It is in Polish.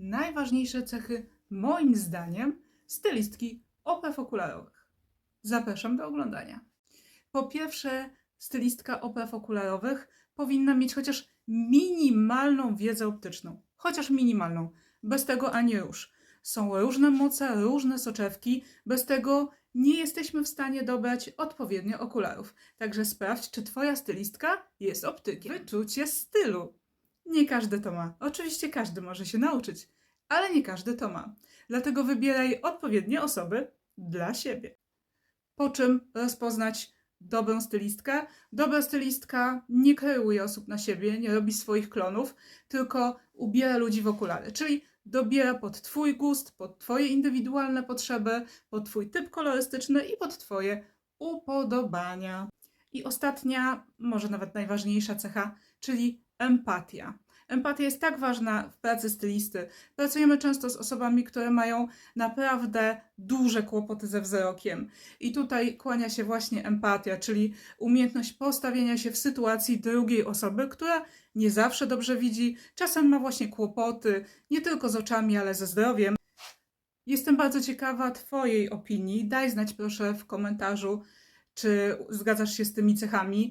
najważniejsze cechy, moim zdaniem, stylistki opew okularowych. Zapraszam do oglądania. Po pierwsze, stylistka opew okularowych powinna mieć chociaż minimalną wiedzę optyczną. Chociaż minimalną. Bez tego ani rusz. Są różne moce, różne soczewki. Bez tego nie jesteśmy w stanie dobrać odpowiednio okularów. Także sprawdź, czy Twoja stylistka jest optykiem. Wyczucie stylu. Nie każdy to ma. Oczywiście każdy może się nauczyć, ale nie każdy to ma. Dlatego wybieraj odpowiednie osoby dla siebie. Po czym rozpoznać dobrą stylistkę? Dobra stylistka nie kreuje osób na siebie, nie robi swoich klonów, tylko ubiera ludzi w okulary, czyli dobiera pod Twój gust, pod Twoje indywidualne potrzeby, pod Twój typ kolorystyczny i pod Twoje upodobania. I ostatnia, może nawet najważniejsza cecha, czyli empatia. Empatia jest tak ważna w pracy stylisty. Pracujemy często z osobami, które mają naprawdę duże kłopoty ze wzrokiem. I tutaj kłania się właśnie empatia, czyli umiejętność postawienia się w sytuacji drugiej osoby, która nie zawsze dobrze widzi, czasem ma właśnie kłopoty, nie tylko z oczami, ale ze zdrowiem. Jestem bardzo ciekawa Twojej opinii. Daj znać proszę w komentarzu, czy zgadzasz się z tymi cechami.